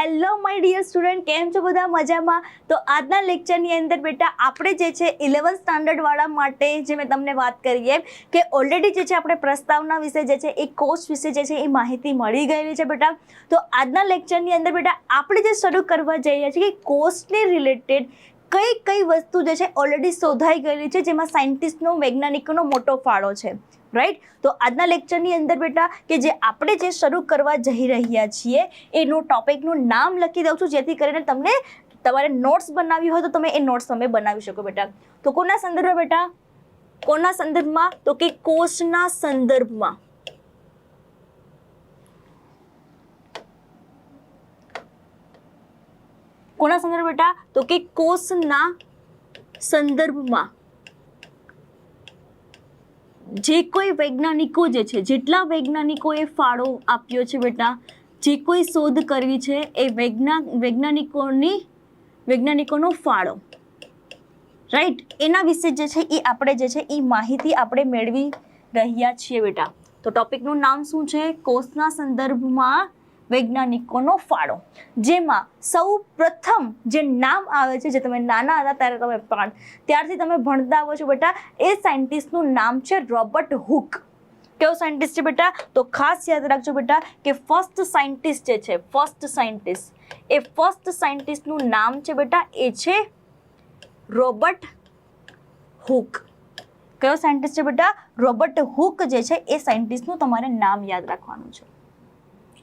Hello my dear student, કેમ છો બધા? મજામાં? તો આજના લેક્ચરની અંદર બેટા આપણે જે છે ઇલેવન સ્ટાન્ડર્ડવાળા માટે જે મેં તમને વાત કરી એમ કે ઓલરેડી જે છે આપણે પ્રસ્તાવના વિશે જે છે, એ કોર્સ વિશે જે છે, એ માહિતી મળી ગયેલી છે બેટા. તો આજના લેક્ચરની અંદર બેટા આપણે જે શરૂ કરવા જઈ રહ્યા છીએ કે કોર્સને રિલેટેડ કઈ કઈ વસ્તુ જે છે ઓલરેડી શોધાઈ ગયેલી છે, જેમાં સાયન્ટિસ્ટનો વૈજ્ઞાનિકોનો મોટો ફાળો છે. રાઈટ તો આજના લેક્ચરની અંદર બેટા, કે જે આપણે જે શરૂ કરવા જઈ રહ્યા છીએ, એનું ટોપિકનું નામ લખી દઉં છું, જેથી કરીને તમને તમારે નોટ્સ બનાવી હોય તો તમે એ નોટ્સ તમે બનાવી શકો બેટા. તો કોના સંદર્ભમાં બેટા? કોના સંદર્ભમાં? તો કે કોષના સંદર્ભમાં. કોના સંદર્ભ બેટા? તો કે કોષના સંદર્ભમાં. જે કોઈ વૈજ્ઞાનિકો જે છે, જેટલા વૈજ્ઞાનિકોએ ફાળો આપ્યો છે બેટા, જે કોઈ શોધ કરવી છે, એ વૈજ્ઞા, વૈજ્ઞાનિકોની, વૈજ્ઞાનિકોનો ફાળો. રાઈટ એના વિશે જે છે, એ આપણે જે છે, એ માહિતી આપણે મેળવી રહ્યા છીએ બેટા. તો ટોપિકનું નામ શું છે? કોષના સંદર્ભમાં વૈજ્ઞાનિકોનો ફાળો. જેમાં સૌ પ્રથમ જે નામ આવે છે, જે તમે નાના હતા ત્યારે તમે પણ ત્યારથી તમે ભણતા આવો છો બેટા, એ સાયન્ટિસ્ટનું નામ છે રોબર્ટ હુક. કેવો સાયન્ટિસ્ટ છે બેટા? તો ખાસ યાદ રાખજો બેટા કે ફર્સ્ટ સાયન્ટિસ્ટ જે છે, ફર્સ્ટ સાયન્ટિસ્ટ, એ ફર્સ્ટ સાયન્ટિસ્ટનું નામ છે બેટા, એ છે રોબર્ટ હુક. કયો સાયન્ટિસ્ટ છે બેટા? રોબર્ટ હુક જે છે, એ સાયન્ટિસ્ટનું તમારે નામ યાદ રાખવાનું છે.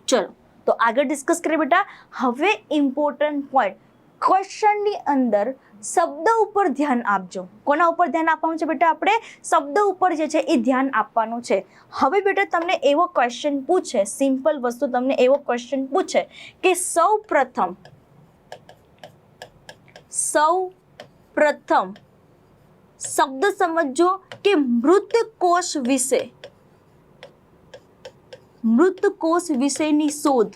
ચલો. તો આગળ ડિસ્કસ કરીએ બેટા. હવે ઇમ્પોર્ટન્ટ પોઈન્ટ ક્વેશ્ચનની અંદર શબ્દ ઉપર ધ્યાન આપજો. કોના ઉપર ધ્યાન આપવાનું છે બેટા આપણે? શબ્દ ઉપર જે છે એ ધ્યાન આપવાનું છે. હવે બેટા તમને એવો ક્વેશ્ચન પૂછે સિમ્પલ વસ્તુ તમને એવો ક્વેશ્ચન પૂછે કે સૌ પ્રથમ સૌ પ્રથમ શબ્દ સમજો કે મૃત કોષ વિશે. મૃત કોષ વિશેની શોધ.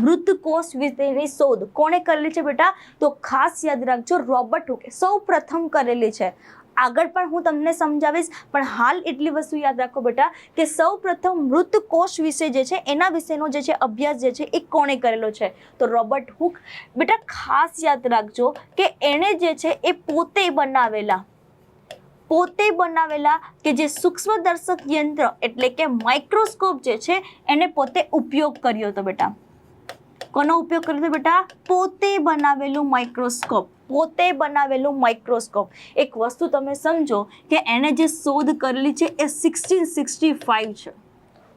મૃત કોષ વિશેની શોધ. કોણે કરેલી છે બેટા? તો ખાસ યાદ રાખજો, રોબર્ટ હુકે. સૌ પ્રથમ કરેલી છે. આગળ પણ હું તમને સમજાવીશ, પણ હાલ એટલી વસ્તુ યાદ રાખો બેટા, કે સૌ પ્રથમ મૃત કોષ વિશે જે છે, એના વિશેનો જે છે, અભ્યાસ જે છે, એ કોણે કરેલો છે? તો રોબર્ટ હુક. બેટા, ખાસ યાદ રાખજો કે એણે જે છે, એ પોતે બનાવેલા. પોતે બનાવેલા કે જે સૂક્ષ્મદર્શક યંત્ર એટલે કે માઇક્રોસ્કોપ જે છે, એને પોતે ઉપયોગ કર્યો હતો બેટા. કોનો ઉપયોગ કર્યો હતો બેટા? પોતે બનાવેલું માઇક્રોસ્કોપ પોતે બનાવેલું માઇક્રોસ્કોપ એક વસ્તુ તમે સમજો કે એણે જે શોધ કરેલી છે એ સિક્સટીન સિક્સટી ફાઇવ છે.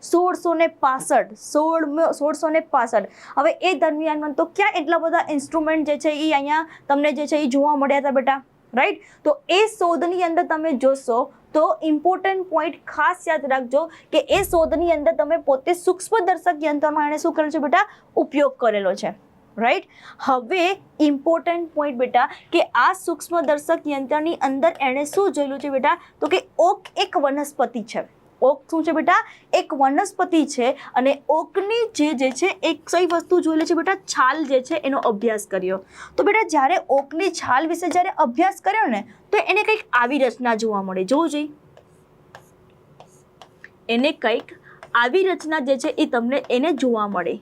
સોળસો ને પાસઠ, સોળ સોળસો ને પાસઠ. હવે એ દરમિયાનમાં તો ક્યાં એટલા બધા ઇન્સ્ટ્રુમેન્ટ જે છે એ અહીંયા તમને જે છે એ જોવા મળ્યા હતા બેટા? રાઈટ તો એ શોધની અંદર તમે જોશો તો ઇમ્પોર્ટન્ટ પોઈન્ટ ખાસ યાદ રાખજો કે એ શોધની અંદર તમે પોતે સૂક્ષ્મદર્શક યંત્રમાં એણે શું કરેલો છે બેટા? ઉપયોગ કરેલો છે રાઈટ હવે ઇમ્પોર્ટન્ટ પોઈન્ટ બેટા કે આ સૂક્ષ્મદર્શક યંત્રની અંદર એણે શું જોયેલું છે બેટા? તો કે ઓક એક વનસ્પતિ છે. ઓક શું છે બેટા? એક વનસ્પતિ છે અને ઓકની જે જે છે, એક કઈ વસ્તુ જોયેલી છે બેટા, છાલ જે છે એનો અભ્યાસ કર્યો. તો બેટા, જ્યારે ઓકની છાલ વિશે જ્યારે અભ્યાસ કર્યો ને, તો એને કંઈક આવી રચના જોવા મળે. જોવું જોઈએ એને કંઈક આવી રચના જે છે એ તમને એને જોવા મળે.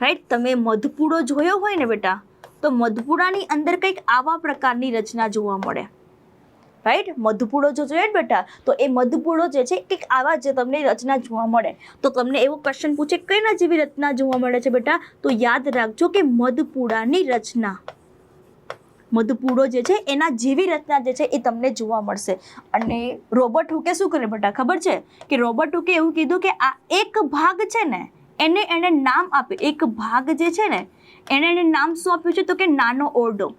રાઈટ તમે મધપૂડો જોયો હોય ને બેટા, તો મધપૂડાની અંદર કંઈક આવા પ્રકારની રચના જોવા મળે. રાઈટ મધપૂડો જો જોઈએ ને બેટા, તો એ મધપૂડો જે છે, કંઈક આવા જે તમને રચના જોવા મળે. તો તમને એવો ક્વેશ્ચન પૂછે કઈના જેવી રચના જોવા મળે છે બેટા? તો યાદ રાખજો કે મધપૂડાની રચના. મધપૂડો જે છે, એના જેવી રચના જે છે, એ તમને જોવા મળશે. અને રોબર્ટ હુકે શું કરે બેટા, ખબર છે? કે રોબર્ટ હુકે એવું કીધું કે આ એક ભાગ છે ને, એને એને નામ આપ્યું. એક ભાગ જે છે ને, એને એને નામ શું આપ્યું છે? તો કે નાનો ઓરડો.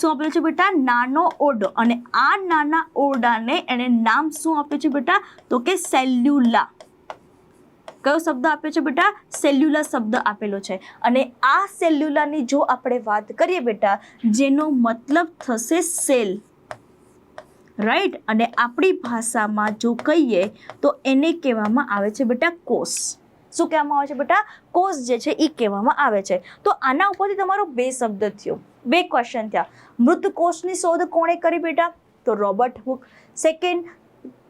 શું આપ્યું છે બેટા? નાનો ઓરડો અને આ નાના ઓરડાને એને નામ શું આપ્યું છે બેટા? તો કે સેલ્યુલા. કયો શબ્દ આપ્યો છે બેટા? સેલ્યુલા શબ્દ આપેલો છે. અને આ સેલ્યુલાની જો આપણે વાત કરીએ બેટા, જેનો મતલબ થશે સેલ. રાઈટ? અને આપણી ભાષામાં જો કહીએ, તો એને કહેવામાં આવે છે બેટા કોષ. શું કહેવામાં આવે છે બેટા? કોષ જે છે એ કહેવામાં આવે છે. તો આના ઉપરથી તમારો બે શબ્દ થયો. બે ક્વેશ્ચન થયા. મૃત કોષની શોધ કોણે કરી બેટા? તો રોબર્ટ હુક. સેકન્ડ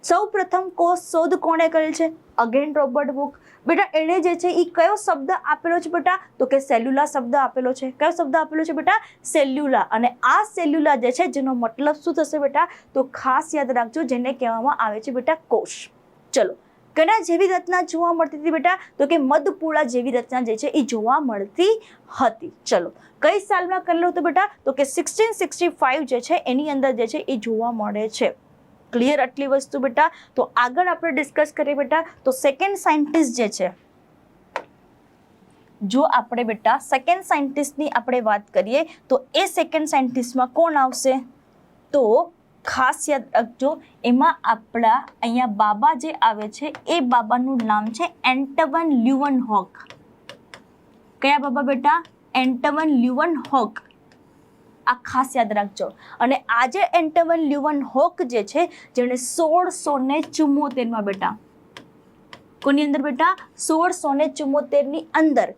સૌ પ્રથમ કોષ શોધ કોણે કરેલ છે? અગેન રોબર્ટ બુક બેટા, એણે જે છે એ કયો શબ્દ આપેલો છે બેટા? તો કે સેલ્યુલા શબ્દ આપેલો છે. કયો શબ્દ આપેલો છે બેટા? સેલ્યુલા. અને આ સેલ્યુલા જે છે જેનો મતલબ શું થશે બેટા? તો ખાસ યાદ રાખજો, જેને કહેવામાં આવે છે બેટા કોષ. ચલો. કના જેવી રચના જોવા મળતી હતી બેટા? તો કે મધપુળા જેવી રચના જે છે એ જોવા મળતી હતી. ચલો, કઈ સાલમાં કરેલું હતું બેટા? તો કે સિક્સટીન સિક્સટી ફાઇવ જે છે એની અંદર જે છે એ જોવા મળે છે. ક્લિયર આટલી વસ્તુ બેટા? તો આગળ આપણે ડિસ્કસ કરીએ બેટા. તો સેકન્ડ સાયન્ટિસ્ટ જે છે, જો આપણે બેટા સેકન્ડ સાયન્ટિસ્ટની આપણે વાત કરીએ, તો એ સેકન્ડ સાયન્ટિસ્ટમાં કોણ આવશે? તો ખાસ યાદ રાખજો એમાં આપણા અહીંયા બાબા જે આવે છે, એ બાબાનું નામ છે એન્ટવન લ્યુવન હોક. કયા બાબા બેટા? Antonie Leeuwenhoek. આ ખાસ યાદ રાખજો. અને આજે એન્ટવન લ્યુવન હોક જે છે, જેણે સોળસો ને ચુમ્મોતેરમાં બેટા, કોની અંદર બેટા? સોળસો ને ચુમ્મોતેરની અંદર.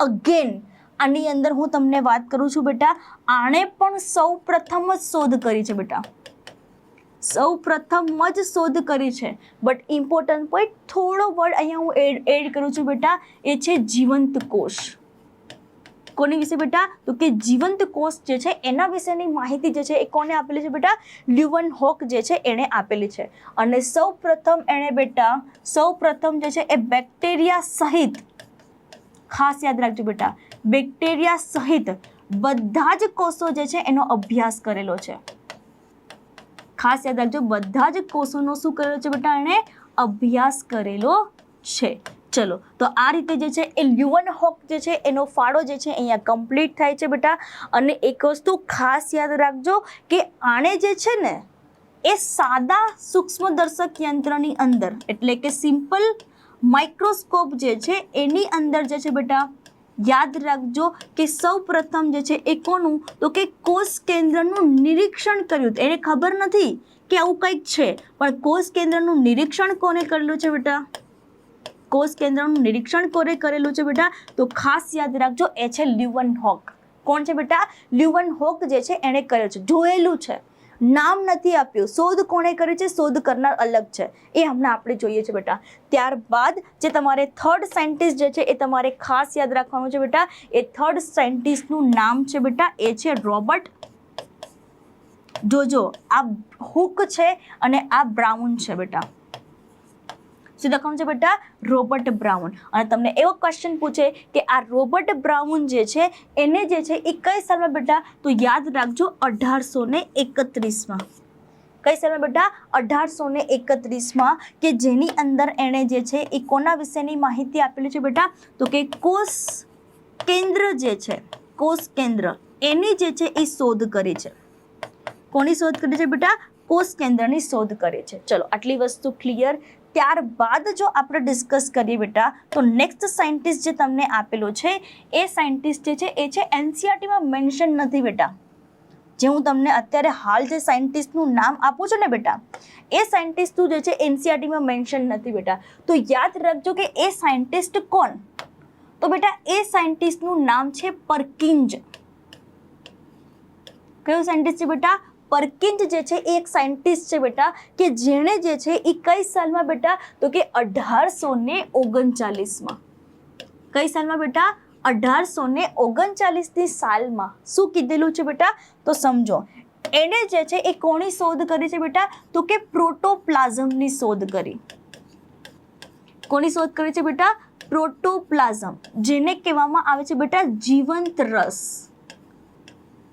અગેન આની અંદર હું તમને વાત કરું છું બેટા, આણે પણ સૌ પ્રથમ જ શોધ કરી છે બેટા. સૌ પ્રથમ જ શોધ કરી છે. બટ ઇમ્પોર્ટન્ટ પોઈન્ટ થોડો વર્ડ અહીંયા હું એડ એડ કરું છું બેટા, એ છે જીવંત કોષ. કોની વિશે બેટા? તો કે જીવંત કોષ જે છે, એના વિશેની માહિતી જે છે, એ કોને આપેલી છે બેટા? લ્યુવન હોક જે છે, એણે આપેલી છે. અને સૌ પ્રથમ એણે બેટા, સૌ પ્રથમ જે છે, એ બેક્ટેરિયા સહિત, ખાસ યાદ રાખજો બેટા, બેક્ટેરિયા સહિત, બધા જ કોષો જે છે, એનો અભ્યાસ કરેલો છે. ખાસ યાદ રાખજો, બધા જ કોષોનો શું કરેલો છે બેટા એણે? અભ્યાસ કરેલો છે. ચલો, તો આ રીતે જે છે એ લ્યુવન હોક જે છે એનો ફાળો જે છે અહીંયા કમ્પ્લીટ થાય છે બેટા. અને એક વસ્તુ ખાસ યાદ રાખજો કે આણે જે છે ને, એ સાદા સૂક્ષ્મદર્શક યંત્રની અંદર, એટલે કે સિમ્પલ માઇક્રોસ્કોપ જે છે એની અંદર જે છે બેટા યાદ રાખજો કે સૌ પ્રથમ જે છે એ કોનું? તો કે કોષ કેન્દ્રનું નિરીક્ષણ કર્યું એને ખબર નથી કે આવું કંઈક છે. પણ કોષ કેન્દ્રનું નિરીક્ષણ કોને કરેલું છે બેટા? કોષ કેન્દ્રનું નિરીક્ષણ કોને કરેલું છે બેટા? તો ખાસ યાદ રાખજો, એ છે લ્યુવન હોક. કોણ છે બેટા? લ્યુવન હોક જે છે એણે કર્યો છે. જોયેલું છે. નામ નથી આપ્યું. શોધ કોણે કરી છે? શોધ કરનાર અલગ છે. એ હમણાં આપણે જોઈએ છે બેટા. ત્યારબાદ જે તમારે થર્ડ સાયન્ટિસ્ટ જે છે એ તમારે ખાસ યાદ રાખવાનું છે બેટા. એ થર્ડ સાયન્ટિસ્ટનું નામ છે બેટા. એ છે રોબર્ટ જોજો આ હુક છે અને આ બ્રાઉન છે બેટા. શું કોણ છે બેટા, રોબર્ટ બ્રાઉન. અને તમને એવો ક્વેશ્ચન પૂછે કે આ રોબર્ટ બ્રાઉન જે છે, એને જે છે એ કઈ સાલમાં બેટા? તો યાદ રાખજો અઢારસો ને એકત્રીસમાં. કઈ સાલમાં બેટા? અઢારસો ને એકત્રીસમાં કે જેની અંદર એણે જે છે એ કોના વિશેની માહિતી આપેલી છે બેટા? તો કે કોષ કેન્દ્ર જે છે, કોષ કેન્દ્ર, એની જે છે એ શોધ કરી છે. કોની શોધ કરી છે બેટા? કોષ કેન્દ્રની શોધ કરી છે. ચલો, આટલી વસ્તુ ક્લિયર ત્યારબાદ જો આપણે ડિસ્કસ કરીએ બેટા, તો નેક્સ્ટ સાયન્ટિસ્ટ જે તમને આપેલો છે, એ સાયન્ટિસ્ટ જે છે, એ છે એનસીઆરટીમાં મેન્શન નથી બેટા. જે હું તમને અત્યારે હાલ જે સાયન્ટિસ્ટનું નામ આપું છું ને બેટા, એ સાયન્ટિસ્ટનું જે છે એનસીઆરટીમાં મેન્શન નથી બેટા. તો યાદ રાખજો કે એ સાયન્ટિસ્ટ કોણ? તો બેટા, એ સાયન્ટિસ્ટનું નામ છે પરકિંજ કયું સાયન્ટિસ્ટ છે બેટા? પરકિંજ જે છે એ એક સાયન્ટિસ્ટ છે બેટા, કે જેણે જે છે એ કઈ સાલમાં બેટા, તો કે અઢારસો ને ઓગણચાલીસમાં. કઈ સાલમાં બેટા? અઢારસો ને ઓગણચાલીસની સાલમાં. શું કીધેલું છે બેટા? તો સમજો. એણે જે છે એ કોની શોધ કરી છે બેટા? તો કે પ્રોટોપ્લાઝમની શોધ કરી. કોની શોધ કરી છે બેટા? પ્રોટોપ્લાઝમ, જેને કહેવામાં આવે છે બેટા, જીવંત રસ.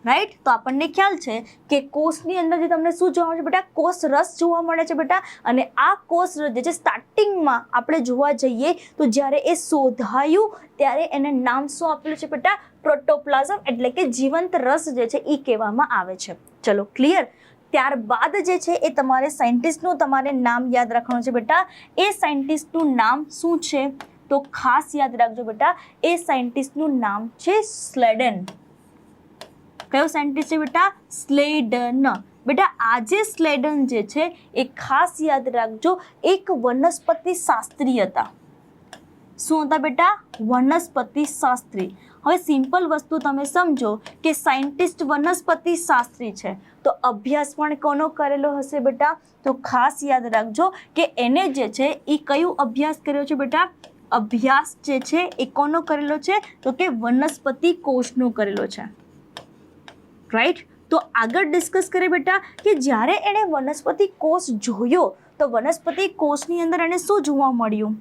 રાઈટ તો આપણને ખ્યાલ છે કે કોષની અંદર જે તમને શું જોવા મળે છે બેટા? કોષ રસ જોવા મળે છે બેટા. અને આ કોષ રસ જે છે સ્ટાર્ટિંગમાં આપણે જોવા જઈએ તો જ્યારે એ શોધાયું, ત્યારે એને નામ શું આપેલું છે બેટા? પ્રોટોપ્લાઝમ એટલે કે જીવંત રસ જે છે એ કહેવામાં આવે છે. ચલો ક્લિયર ત્યારબાદ જે છે એ તમારે સાયન્ટિસ્ટનું તમારે નામ યાદ રાખવાનું છે બેટા. એ સાયન્ટિસ્ટનું નામ શું છે? તો ખાસ યાદ રાખજો બેટા. એ સાયન્ટિસ્ટનું નામ છે સ્લેડન. કયો સાયન્ટિસ્ટ છે બેટા? સ્લેડન. બેટા, આજે સ્લેડન જે છે, એ ખાસ યાદ રાખજો, એક વનસ્પતિ શાસ્ત્રી હતા. શું હતા બેટા? વનસ્પતિ શાસ્ત્રી. હવે સિમ્પલ વસ્તુ તમે સમજો કે સાયન્ટિસ્ટ વનસ્પતિ શાસ્ત્રી છે. તો અભ્યાસ પણ કોનો કરેલો હશે બેટા? તો ખાસ યાદ રાખજો કે એને જે છે, એ કયું અભ્યાસ કર્યો છે બેટા? અભ્યાસ જે છે, એ કોનો કરેલો છે? તો કે વનસ્પતિ કોષનો કરેલો છે. રાઈટ તો આગળ ડિસ્કસ કરીએ બેટા કે જ્યારે એણે વનસ્પતિ કોષ જોયો, તો વનસ્પતિ કોષની અંદર એને શું જોવા મળ્યું?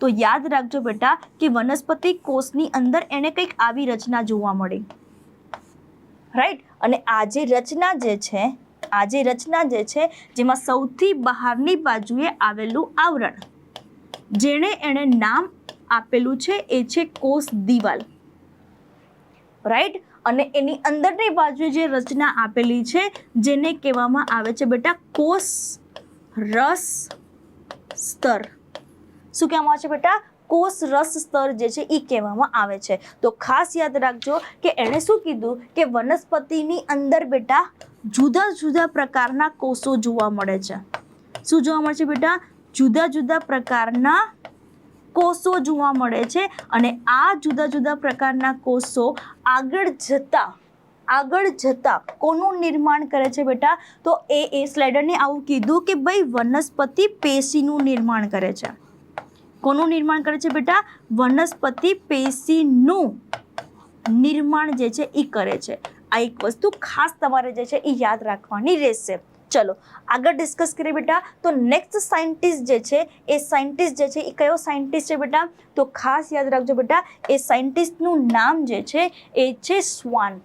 તો યાદ રાખજો બેટા કે વનસ્પતિ કોષની અંદર એને કંઈક આવી રચના જોવા મળી. રાઈટ અને આ જે રચના જે છે, આ જે રચના જે છે, જેમાં સૌથી બહારની બાજુએ આવેલું આવરણ, જેણે એણે નામ આપેલું છે, એ છે કોષ દિવાલ. રાઈટ અને એની અંદરની બાજુ જે રચના આપેલી છે, જેને કહેવામાં આવે છે બેટા કોષ રસ સ્તર. શું કહેવામાં આવે છે બેટા? કોષ રસ સ્તર જે છે એ કહેવામાં આવે છે. તો ખાસ યાદ રાખજો કે એણે શું કીધું? કે વનસ્પતિની અંદર બેટા જુદા જુદા પ્રકારના કોષો જોવા મળે છે. શું જોવા મળે છે બેટા? જુદા જુદા પ્રકારના કોષો જોવા મળે છે અને આ જુદા જુદા પ્રકારના કોષો આગળ જતા આગળ જતા કોનું નિર્માણ કરે છે બેટા? તો એ એ સ્લાઇડરને આવું કીધું કે ભાઈ વનસ્પતિ પેશીનું નિર્માણ કરે છે. કોનું નિર્માણ કરે છે બેટા? વનસ્પતિ પેશીનું નિર્માણ જે છે એ કરે છે. આ એક વસ્તુ ખાસ તમારે જે છે એ યાદ રાખવાની રહેશે. ચલો, આગળ ડિસ્કસ કરીએ બેટા. તો નેક્સ્ટ સાયન્ટિસ્ટ જે છે, એ સાયન્ટિસ્ટ જે છે, એ કયો સાયન્ટિસ્ટ છે બેટા? તો ખાસ યાદ રાખજો બેટા, એ સાયન્ટિસ્ટનું નામ જે છે, એ છે સ્વાન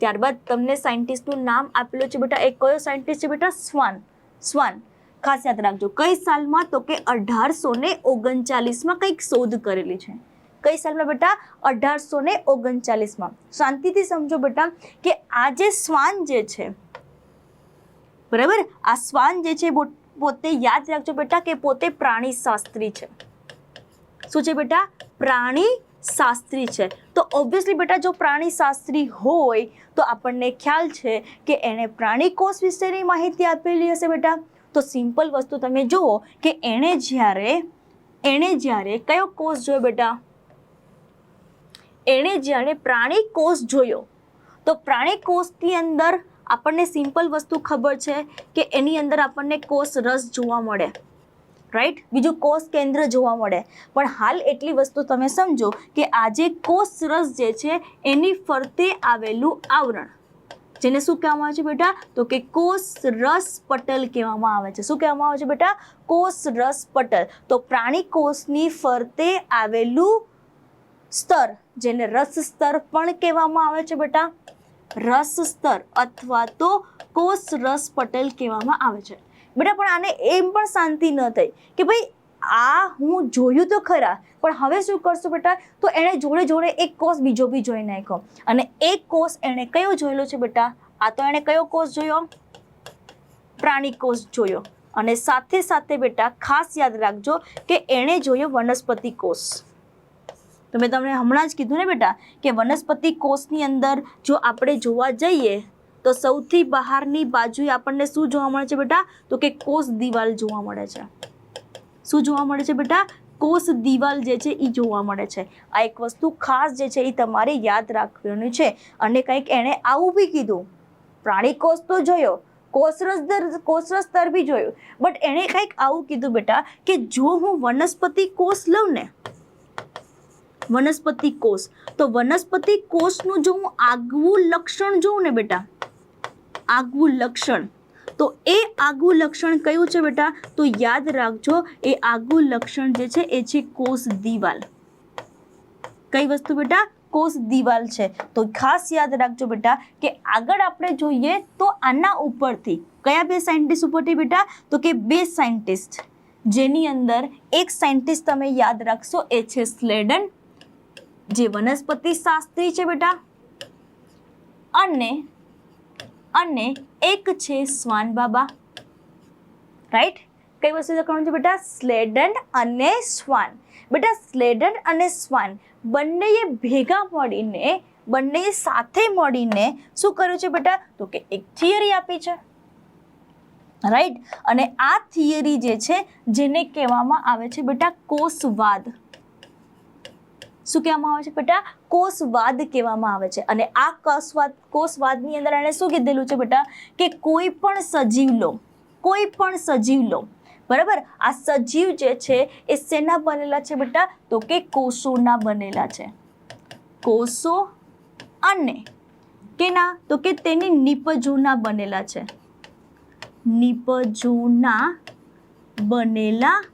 ત્યારબાદ તમને સાયન્ટિસ્ટનું નામ આપેલું છે બેટા, એ કયો સાયન્ટિસ્ટ છે બેટા? સ્વાન સ્વાન ખાસ યાદ રાખજો, કઈ સાલમાં તો કે અઢારસો ને ઓગણચાલીસમાં કંઈક શોધ કરેલી છે. કઈ સાલમાં બેટા? અઢારસો ને ઓગણચાલીસમાં. શાંતિથી સમજો બેટા, કે આ જે શ્વાન જે છે બરાબર? આ શ્વાન જે છે પોતે યાદ રાખજો બેટા કે પોતે પ્રાણી શાસ્ત્રી છે. શું છે બેટા? પ્રાણી શાસ્ત્રી છે. તો ઓબ્વિયસલી બેટા જો પ્રાણી શાસ્ત્રી હોય તો આપણને ખ્યાલ છે કે એણે પ્રાણી કોષ વિશેની માહિતી આપેલી હશે બેટા. તો સિમ્પલ વસ્તુ તમે જુઓ કે એણે જ્યારે એણે જ્યારે કયો કોષ જોયો બેટા? એણે જ્યારે પ્રાણી કોષ જોયો. તો પ્રાણી કોષની અંદર આપણને સિમ્પલ વસ્તુ ખબર છે કે એની અંદર આપણને કોષ રસ જોવા મળે. રાઈટ બીજું કોષ કેન્દ્ર જોવા મળે. પણ હાલ એટલી વસ્તુ તમે સમજો કે આજે કોષ રસ જે છે એની ફરતે આવેલું આવરણ. જેને શું કહેવામાં આવે છે બેટા? તો કે કોષ રસ પટલ કહેવામાં આવે છે. શું કહેવામાં આવે છે બેટા? કોષ રસ પટલ. તો પ્રાણી કોષની ફરતે આવેલું સ્તર, જેને રસ સ્તર પણ કહેવામાં આવે છે બેટા. રસ સ્તર અથવા તો કોષ રસ પટેલ કહેવામાં આવે છે. બેટા, પણ આને એમ પણ શાંતિ ન થઈ કે ભાઈ આ હું જોયું તો ખરા, પણ હવે શું કરશું બેટા? તો એણે જોડે જોડે એક કોષ બીજો બી જોઈ નાખ્યો. અને એક કોષ એણે કયો જોયેલો છે બેટા? આ તો એણે કયો કોષ જોયો? પ્રાણી કોષ જોયો. અને સાથે સાથે બેટા, ખાસ યાદ રાખજો કે એણે જોયો વનસ્પતિ કોષ. તો મેં તમને હમણાં જ કીધું ને બેટા કે વનસ્પતિ કોષની અંદર જો આપણે જોવા જઈએ, તો સૌથી બહારની બાજુએ આપણને શું જોવા મળે છે બેટા? તો કે કોષ દિવાલ જોવા મળે છે. શું જોવા મળે છે બેટા? કોષ દિવાલ જે છે એ જોવા મળે છે. આ એક વસ્તુ ખાસ જે છે એ તમારે યાદ રાખવાની છે. અને કંઈક એણે આવું બી કીધું. પ્રાણી કોષ તો જોયો, કોષરસ કોષરસ સ્તર બી જોયું. બટ એણે કંઈક આવું કીધું બેટા કે જો હું વનસ્પતિ કોષ લઉં ને વનસ્પતિ કોષ. તો વનસ્પતિ કોષનું જો હું આગવું લક્ષણ જોઉં ને બેટા, આગવું લક્ષણ, તો એ આગવું લક્ષણ કયું છે બેટા? તો યાદ રાખજો, એ આગવું લક્ષણ જે છે, એ છે કોષ દિવાલ. કઈ વસ્તુ બેટા? કોષ દિવાલ છે. તો ખાસ યાદ રાખજો બેટા કે આગળ આપણે જોઈએ તો આના ઉપરથી, કયા બે સાયન્ટિસ્ટ ઉપરથી બેટા? તો કે બે સાયન્ટિસ્ટ. જેની અંદર એક સાયન્ટિસ્ટ તમે યાદ રાખશો, એ છે સ્લેડન જે વનસ્પતિ શાસ્ત્રી છે બેટા. અને અને એક છે સ્વાન બાબા. રાઈટ કઈ વસ્તુ લખવાનું છે બેટા? સ્લેડન અને સ્વાન બેટા સ્લેડન અને સ્વાન બંનેએ ભેગા મળીને બંને સાથે મળીને શું કર્યું છે બેટા? તો કે એક થિયરી આપી છે. રાઈટ અને આ થિયરી જે છે, જેને કહેવામાં આવે છે બેટા કોષવાદ. શું કહેવામાં આવે છે બેટા? કોષવાદ કહેવામાં આવે છે. અને આ કોષવાદ, કોષવાદની અંદર એણે શું કીધેલું છે બેટા? કે કોઈ પણ સજીવ લો, કોઈ પણ સજીવ લો, બરાબર? આ સજીવ જે છે એ શેના બનેલા છે બેટા? તો કે કોષોના બનેલા છે. કોષો અને કેના? તો કે તેની નિપજોના બનેલા છે. નિપજોના બનેલા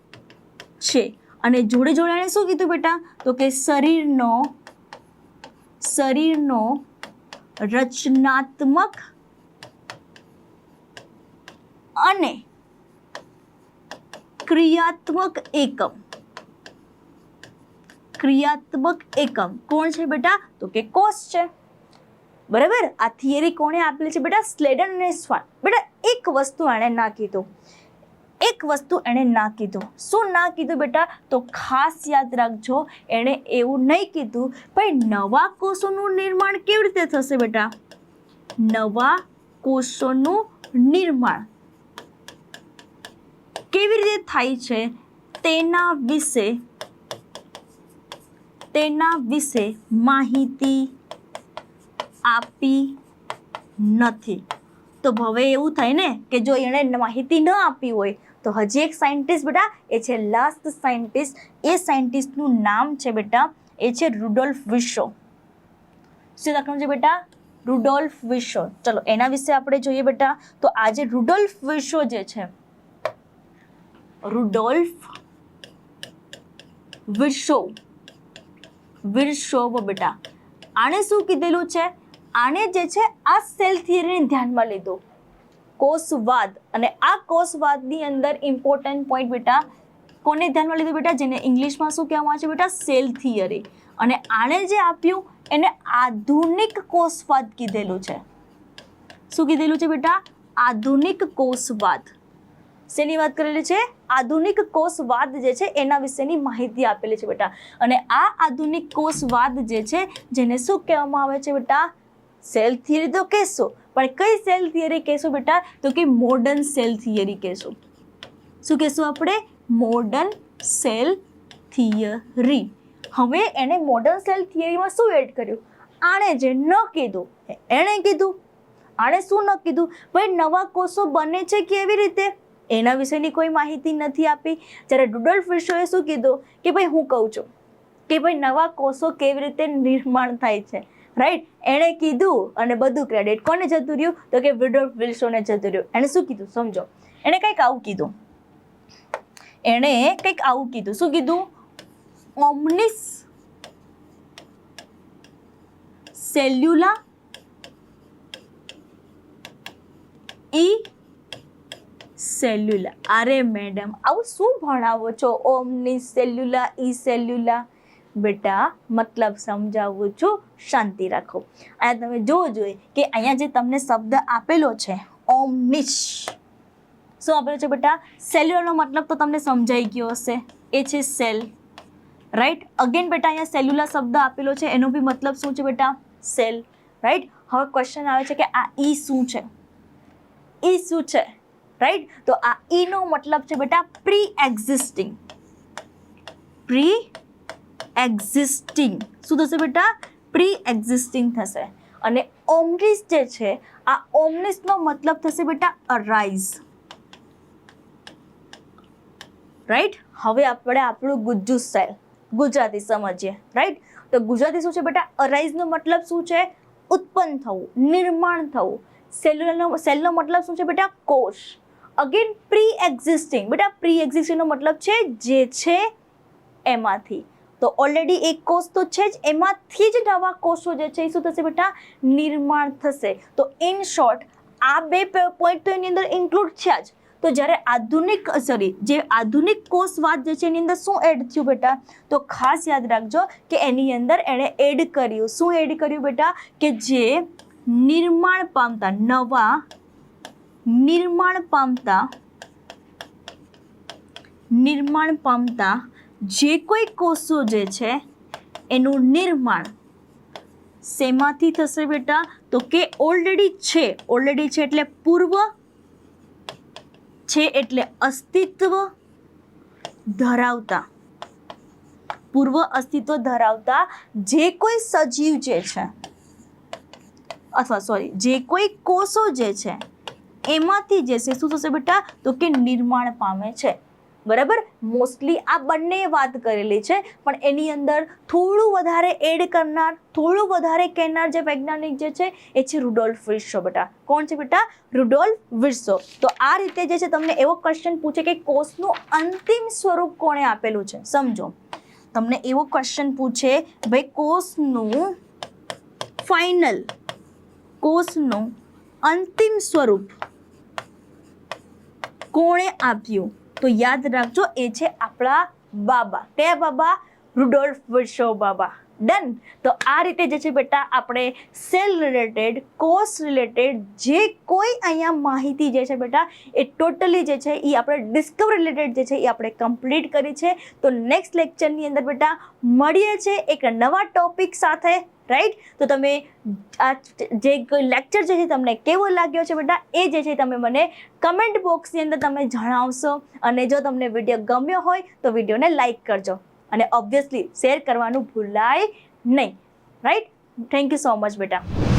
છે. અને જોડે જોડે એણે શું કીધું બેટા? તો કે શરીરનો શરીરનો રચનાત્મક અને ક્રિયાત્મક એકમ. ક્રિયાત્મક એકમ. કોણ છે બેટા? તો કે કોષ છે. બરાબર? આ થિયરી કોણે આપેલી છે બેટા? સ્લેડન અને સ્વાન. બેટા, એક વસ્તુ એણે ના કીધું. એક વસ્તુ એણે ના કીધું. શું ના કીધું બેટા? તો ખાસ યાદ રાખજો, એણે એવું નહીં કીધું, ભાઈ, નવા કોષોનું નિર્માણ કેવી રીતે થશે બેટા? નવા કોષોનું નિર્માણ કેવી રીતે થાય છે? તેના વિશે તેના વિશે માહિતી આપી નથી. તો હવે એવું થાય ને કે જો એણે માહિતી ન આપી હોય તો હજી એક સાયન્ટિસ્ટ બેટા, એ છે લાસ્ટ સાયન્ટિસ્ટ એ સાયન્ટિસ્ટનું નામ છે બેટા, એ છે રુડોલ્ફ વિશો શું લખવાનું છે બેટા? રુડોલ્ફ વિશો ચલો, એના વિશે આપણે જોઈએ બેટા. તો આજે રુડોલ્ફ વિશો જે છે રુડોલ્ફ વિર્શો વિર્શોવ બેટા. આણે શું કીધેલું છે? આણે જે છે આ સેલ થિયરીને ધ્યાનમાં લીધો. કોષવાદ અને આ કોષવાદની અંદર ઇમ્પોર્ટન્ટ પોઈન્ટ બેટા, કોને ધ્યાનમાં લીધું બેટા? જેને ઇંગ્લિશમાં શું કહેવામાં આવે છે બેટા? Cell theory. અને આણે જે આપ્યું, એને આધુનિક કોષવાદ કીધેલું છે. શું કીધેલું છે બેટા? આધુનિક કોષવાદ શેની વાત કરેલી છે? આધુનિક કોષવાદ જે છે, એના વિશેની માહિતી આપેલી છે બેટા. અને આ આધુનિક કોષવાદ જે છે, જેને શું કહેવામાં આવે છે બેટા? સેલ થિયરી તો કહેશો, પણ કઈ સેલ થિયરી કહેશું બેટા? તો કે મોડર્ન સેલ થિયરી કહેશું. શું કહેશું આપણે? મોડર્ન સેલ થિયરી હવે એણે મોડર્ન સેલ થિયરીમાં શું એડ કર્યું? આણે જે ન કીધું એણે કીધું. આણે શું ન કીધું? ભાઈ, નવા કોષો બને છે કેવી રીતે? એના વિશેની કોઈ માહિતી નથી આપી. જ્યારે ડુડલ ફિશોએ શું કીધું? કે ભાઈ, હું કહું છું કે ભાઈ, નવા કોષો કેવી રીતે નિર્માણ થાય છે? રાઈટ એણે કીધું અને બધું ક્રેડિટ કોને જતું રહ્યું? તો કે વિડોલ્ફ વિલ્સોને જતું રહ્યું. એણે શું કીધું? સમજો. એણે કંઈક આવું કીધું. એણે કંઈક આવું કીધું. શું કીધું? ઓમનિસ સેલ્યુલા ઈ સેલ્યુલા અરે મેડમ આવું શું ભણાવો છો? ઓમની સેલ્યુલા ઈ સેલ્યુલા બેટા, મતલબ સમજાવું છું, શાંતિ રાખો. અહીંયા તમે જોવો જોઈએ કે અહીંયા જે તમને શબ્દ આપેલો છે ઓમનિશ શું આપેલો છે બેટા? સેલ્યુલરનો મતલબ તો તમને સમજાઈ ગયો હશે. એ છે સેલ રાઈટ અગેન બેટા, અહીંયા સેલ્યુલર શબ્દ આપેલો છે, એનો બી મતલબ શું છે બેટા? સેલ રાઈટ હવે ક્વેશ્ચન આવે છે કે આ ઈ શું છે? ઈ શું છે? રાઈટ તો આ ઈનો મતલબ છે બેટા પ્રી એક્ઝિસ્ટિંગ પ્રી એક્ઝિસ્ટિંગ શું થશે બેટા? પ્રી એક્ઝિસ્ટિંગ થશે. અને ઓમનિસ જે છે, આ ઓમનિસનો મતલબ થશે બેટા અરાઇઝ રાઈટ હવે આપણે આપણું ગુજ્જુ સેલ ગુજરાતી સમજીએ. રાઈટ તો ગુજરાતી શું છે બેટા? અરાઇઝનો મતલબ શું છે? ઉત્પન્ન થવું, નિર્માણ થવું. સેલ્યુલરનો સેલનો મતલબ શું છે બેટા? કોષ. અગેન પ્રી એક્ઝિસ્ટિંગ બેટા પ્રી એક્ઝિસ્ટિંગનો મતલબ છે જે છે એમાંથી. તો ઓલરેડી એક કોષ તો છે જ, એમાંથી જ નવા કોષો જે છે એ શું થશે બેટા? નિર્માણ થશે. તો ઇન શોર્ટ આ બે પોઈન્ટ તો એની અંદર ઇન્ક્લુડ છે જ. તો જ્યારે આધુનિક સોરી જે આધુનિક કોષવાદ જે છે એની અંદર શું એડ થયું બેટા? તો ખાસ યાદ રાખજો કે એની અંદર એણે એડ કર્યું. શું એડ કર્યું બેટા? કે જે નિર્માણ પામતા, નવા નિર્માણ પામતા નિર્માણ પામતા જે કોઈ કોષો જે છે, એનું નિર્માણ શેમાંથી થશે બેટા? તો કે ઓલરેડી છે. ઓલરેડી છે એટલે પૂર્વ, છે એટલે અસ્તિત્વ ધરાવતા. પૂર્વ અસ્તિત્વ ધરાવતા જે કોઈ સજીવ જે છે, અથવા સોરી જે કોઈ કોષો જે છે, એમાંથી જે છે, શું થશે બેટા? તો કે નિર્માણ પામે છે. બરાબર? મોસ્ટલી આ બંને વાત કરેલી છે, પણ એની અંદર થોડું વધારે એડ કરનાર, થોડું વધારે કહેનાર જે વૈજ્ઞાનિક જે છે, એ છે રુડોલ્ફ વિર્સો બેટા. કોણ છે બેટા? રુડોલ્ફ વિર્સો તો આ રીતે જે છે, તમને એવો ક્વેશ્ચન પૂછે કે કોષનું અંતિમ સ્વરૂપ કોણે આપેલું છે? સમજો. તમને એવો ક્વેશ્ચન પૂછે, ભાઈ, કોષનું ફાઇનલ કોષનું અંતિમ સ્વરૂપ કોણે આપ્યું? તો યાદ રાખજો, એ છે આપણા બાબા. કયા બાબા, રુડોલ્ફ વર્ષો બાબા. ડન? તો આ રીતે જે છે બેટા, આપણે સેલ રિલેટેડ કોષ રિલેટેડ જે કોઈ અહીંયા માહિતી જે છે બેટા, એ ટોટલી જે છે એ આપણે ડિસ્કવર રિલેટેડ જે છે એ આપણે કમ્પ્લીટ કરી છે. તો નેક્સ્ટ લેક્ચરની અંદર બેટા, મળીએ છે એક નવા ટોપિક સાથે. રાઈટ તો તમે આ જે લેક્ચર જે છે તમને કેવો લાગ્યો છે બેટા? એ જે છે તમે મને કમેન્ટ બોક્સની અંદર તમે જણાવશો. અને જો તમને વીડિયો ગમ્યો હોય, તો વિડીયોને લાઈક કરજો. અને ઓબ્વિયસલી શેર કરવાનું ભૂલાય નહીં. Right thank you so much બેટા.